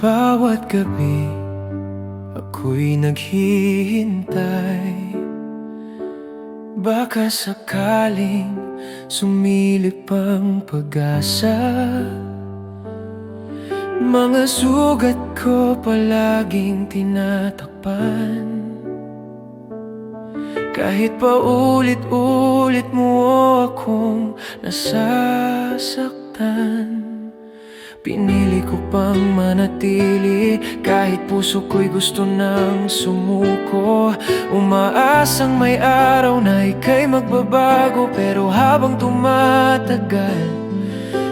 gabi Ako'y naghihintay. Baka sakaling sumilip ang pag-asa. Mga sugat ko palaging tinatakpan. Kahit pa ulit-ulit mo akong nasasaktan Pinili ko pang manatili. Kahit puso ko'y gusto nang sumuko. Umaasang may araw na ika'y magbabago. Pero habang tumatagal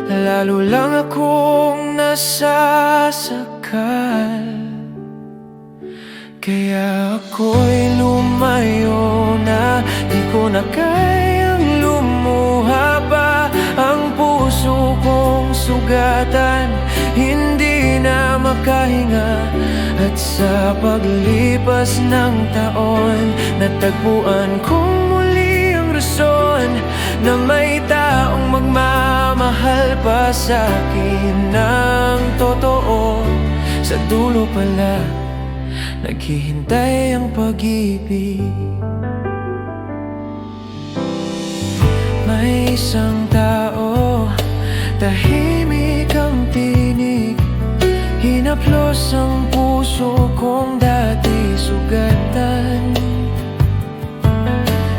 Lalo lang akong nasasakal. Kaya ako'y lumayo na Di ko na kayang sugatan Hindi na makahinga. At sa paglipas ng taon Natagpuan kong muli ang rason Na may taong magmamahal pa sa akin. Ng totoo Sa dulo pala Naghihintay ang pag-ibig. May isang tao tinig Hinaplos ang puso kong dati sugatan.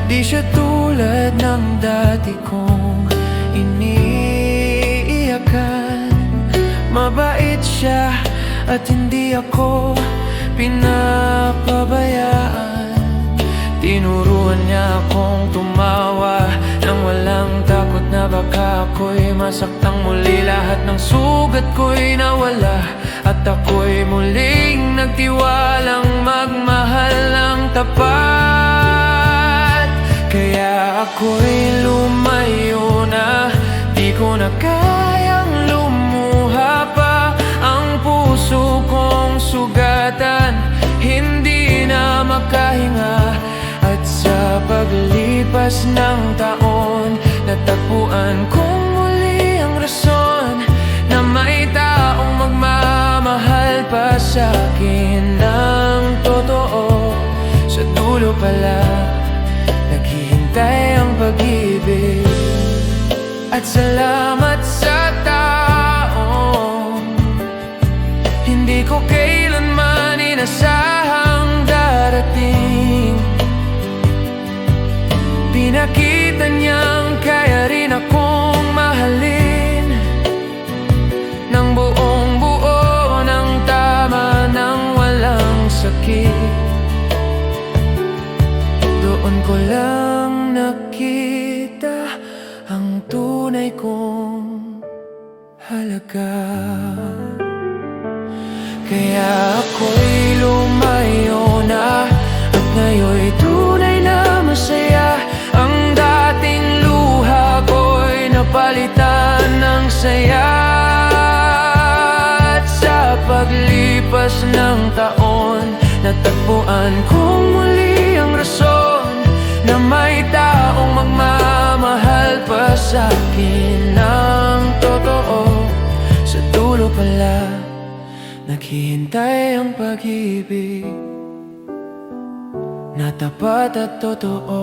Di siya tulad ng dati kong iniiyakan. Mabait siya at hindi ako pinapabayaan. Tinuruan niya akong tumawa Nang walang takot na baka ako'y masaktang muli. Lahat ng sugat ko'y nawala. At ako'y muling nagtiwalang magmahal ng tapat. Kaya ako'y lumayo na. Di ko na kayang lumuha pa. Ang puso kong sugatan Hindi na makahinga. At sa paglipas ng taon Natagpuan kong rason Na may taong magmamahal pa sa akin ng totoo. Sa dulo pala Naghihintay ang pag-ibig. At salamat sa taong Hindi ko kailanman inasahang darating. Pinakita niyang kaya rin akong mahalin sakit doon ko lang nakita ang tunay kong halaga. Kaya ako'y lumayo na At ngayon'y tunay na masaya. Ang dating luha ko'y napalitan ng saya. At sa paglipas ng taon Natagpuan kong muli ang rason Na may taong magmamahal pa sa akin. Ng totoo Sa dulo pala Naghihintay ang pag-ibig Na tapat at totoo